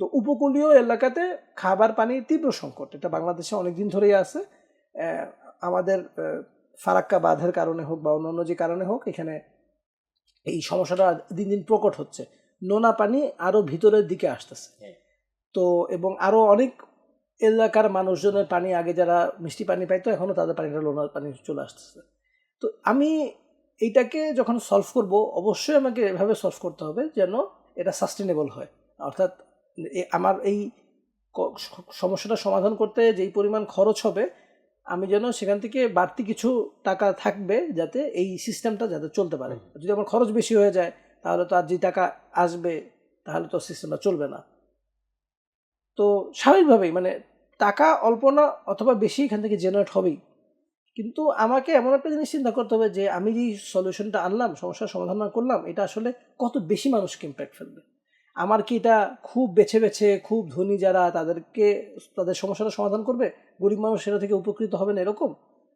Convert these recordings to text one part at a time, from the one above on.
তো উপকূলীয় এলাকাতে খাবার পানির তীব্র সংকট এটা বাংলাদেশে অনেক দিন ধরেই আছে। আমাদের ফারাক্কা বাঁধের কারণে হোক বা অন্যান্য যে কারণে হোক এখানে এই সমস্যাটা দিন দিন প্রকট হচ্ছে। নোনা পানি আরও ভিতরের দিকে আসতেছে। হ্যাঁ। তো এবং আরও অনেক এলাকার মানুষজনের পানি আগে যারা মিষ্টি পানি পাইতো এখনও তাদের পানিটা লোনা পানি চলে আসতেছে। তো আমি এইটাকে যখন সলভ করব অবশ্যই আমাকে এভাবে সলভ করতে হবে যেন এটা সাস্টেনেবল হয়। অর্থাৎ আমার এই সমস্যাটা সমাধান করতে যেই পরিমাণ খরচ হবে আমি যেন সেখান থেকে বাড়তি কিছু টাকা থাকবে যাতে এই সিস্টেমটা যাতে চলতে পারে। যদি আমার খরচ বেশি হয়ে যায় তাহলে তো আর যে টাকা আসবে তাহলে তো সিস্টেমটা চলবে না। তো স্বাভাবিকভাবেই মানে টাকা অল্প না অথবা বেশি এখান থেকে জেনারেট হবেই। কিন্তু আমাকে এমন একটা জিনিস চিন্তা করতে হবে যে আমি যে সলিউশনটা আনলাম সমস্যার সমাধান করলাম এটা আসলে কত বেশি মানুষকে ইম্প্যাক্ট ফেলবে? আমার কি এটা খুব বেছে বেছে, খুব ধনী যারা তাদেরকে, তাদের সমস্যাটা সমাধান করবে? গরিব মানুষ সেটা থেকে উপকৃত হবেন এরকম?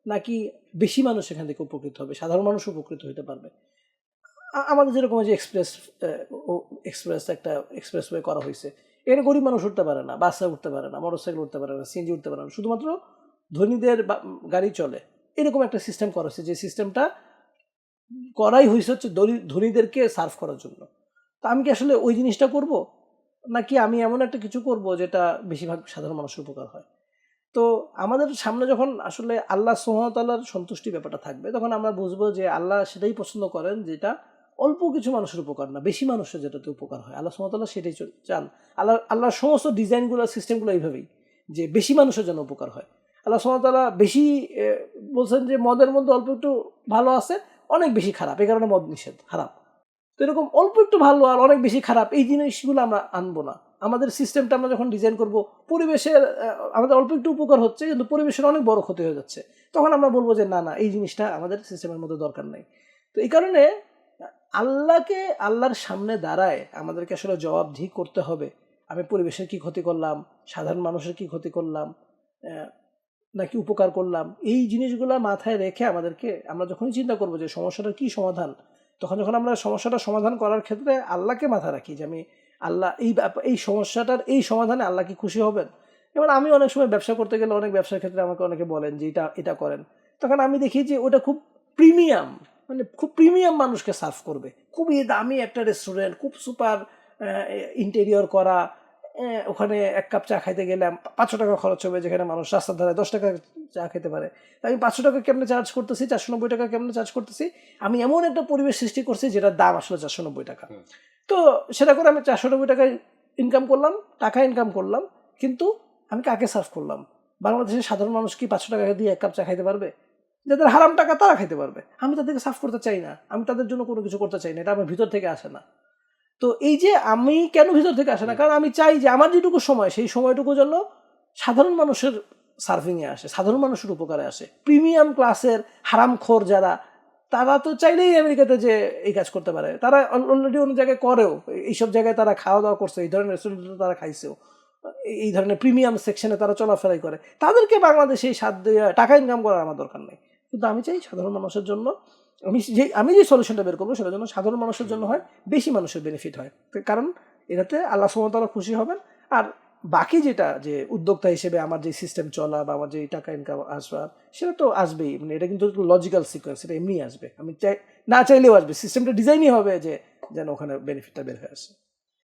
নাকি বেশি মানুষ এখান থেকে উপকৃত হবে? সাধারণ মানুষ উপকৃত হতে পারবে? আমাদের যেরকম যে এক্সপ্রেস এক্সপ্রেস একটা এক্সপ্রেস ওয়ে করা হয়েছে এখানে গরিব মানুষ উঠতে পারে না বাসে উঠতে পারে না মোটর সাইকেল উঠতে পারে না সিএনজি উঠতে পারে না। শুধুমাত্র ধনীদের গাড়ি চলে। এরকম একটা সিস্টেম করা হয়েছে যে সিস্টেমটা করাই হয়েছে হচ্ছে ধনীদেরকে সার্ভ করার জন্য। তা আমি কি আসলে ওই জিনিসটা করব? নাকি আমি এমন একটা কিছু করব যেটা বেশিরভাগ সাধারণ মানুষের উপকার হয়? তো আমাদের সামনে যখন আসলে আল্লাহ সোহামতাল্লার সন্তুষ্টি ব্যাপারটা থাকবে, তখন আমরা বুঝব যে আল্লাহ সেটাই পছন্দ করেন যেটা অল্প কিছু মানুষের উপকার না, বেশি মানুষের যেটাতে উপকার হয়। আল্লাহ সোহামতাল্লাহ সেটাই চান। আল্লাহ, আল্লাহর সমস্ত ডিজাইনগুলো, সিস্টেমগুলো এইভাবেই যে বেশি মানুষের জন্য উপকার হয়। আল্লাহ সোহামতাল্লাহ বেশি বলছেন যে মদের মধ্যে অল্প একটু ভালো আছে, অনেক বেশি খারাপ। এই কারণে মদ নিষেধ খারাপ তো এরকম অল্প একটু ভালো আর অনেক বেশি খারাপ, এই জিনিসগুলো আমরা আনব না। আমাদের সিস্টেমটা আমরা যখন ডিজাইন করব, পরিবেশের আমাদের অল্প একটু উপকার হচ্ছে, কিন্তু পরিবেশের অনেক বড় ক্ষতি হয়ে যাচ্ছে। তখন আমরা বলব যে, না না, এই জিনিসটা আমাদের সিস্টেমের মধ্যে দরকার নেই। তো এই কারণে, আল্লাহকে আল্লাহর সামনে দাঁড়ায় আমাদেরকে আসলে জবাবদিহি করতে হবে। আমি পরিবেশের কি ক্ষতি করলাম? সাধারণ মানুষের কি ক্ষতি করলাম? নাকি উপকার করলাম? এই জিনিসগুলো মাথায় রেখে আমাদেরকে, আমরা যখনই চিন্তা করব যে, সমস্যাটার কি সমাধান তখন যখন আমরা সমস্যাটা সমাধান করার ক্ষেত্রে আল্লাহকে মাথায় রাখি যে আমি আল্লাহ এই এই সমস্যাটার এই সমাধানে আল্লাহ কি খুশি হবেন? এবার আমি অনেক সময় ব্যবসা করতে গেলে অনেক ব্যবসার ক্ষেত্রে আমাকে অনেকে বলেন যে এটা এটা করেন। তখন আমি দেখি যে ওটা খুব প্রিমিয়াম মানে খুব প্রিমিয়াম মানুষকে সার্ভ করবে। খুবই দামি একটা রেস্টুরেন্ট খুব সুপার ইন্টেরিয়র করা ওখানে এক কাপ চা খাইতে গেলে পাঁচশো টাকা খরচ হবে যেখানে মানুষ রাস্তার ধারে দশ টাকা চা খেতে পারে। আমি পাঁচশো টাকা কেমনে চার্জ করতেছি? চারশো নব্বই টাকা কেমনে চার্জ করতেছি? আমি এমন একটা পরিবেশ সৃষ্টি করছি যেটার দাম আসলে চারশো নব্বই টাকা। তো সেটা করে আমি চারশো নব্বই টাকা ইনকাম করলাম টাকা ইনকাম করলাম কিন্তু আমি কাকে সার্ভ করলাম? বাংলাদেশের সাধারণ মানুষ কি পাঁচশো টাকা দিয়ে এক কাপ চা খাইতে পারবে? যাদের হারাম টাকা তারা খাইতে পারবে। আমি তাদেরকে সার্ভ করতে চাই না। আমি তাদের জন্য কোনো কিছু করতে চাই না। এটা আমার ভিতর থেকে আসে না। তো এই যে আমি কেন ভিতর থেকে আসে না? কারণ আমি চাই যে আমার যেটুকু সময় সেই সময়টুকু যেন সাধারণ মানুষের সার্ফিংয়ে আসে সাধারণ মানুষের উপকারে আসে। প্রিমিয়াম ক্লাসের হারামখোর যারা তারা তো চাইলেই আমেরিকাতে যে এই কাজ করতে পারে। তারা অলরেডি অন্য জায়গায় করেও এইসব জায়গায় তারা খাওয়া দাওয়া করছে এই ধরনের রেস্টুরেন্টে তারা খাইছেও। এই- এই ধরনের প্রিমিয়াম সেকশনে তারা চলাফেরাই করে। তাদেরকে বাংলাদেশে এই দিয়ে টাকা ইনকাম করার আমার দরকার নেই। কিন্তু আমি চাই সাধারণ মানুষের জন্য, আমি যে আমি যে সলিউশনটা বের করব সেটার জন্য সাধারণ মানুষের জন্য হয়, বেশি মানুষের বেনিফিট হয়। কারণ এটাতে আল্লাহ সুমতালা খুশি হবেন। আর বাকি যেটা, যে উদ্যোক্তা হিসেবে আমার যে সিস্টেম চলা বা আমার যে টাকা ইনকাম আসবা সেটা তো আসবেই। মানে এটা কিন্তু লজিক্যাল সিকোয়েন্স এটা এমনি আসবে। আমি চাই, না চাইলেও আসবে। সিস্টেমটা ডিজাইনই হবে যে, যেন ওখানে বেনিফিটটা বের হয়ে আসে।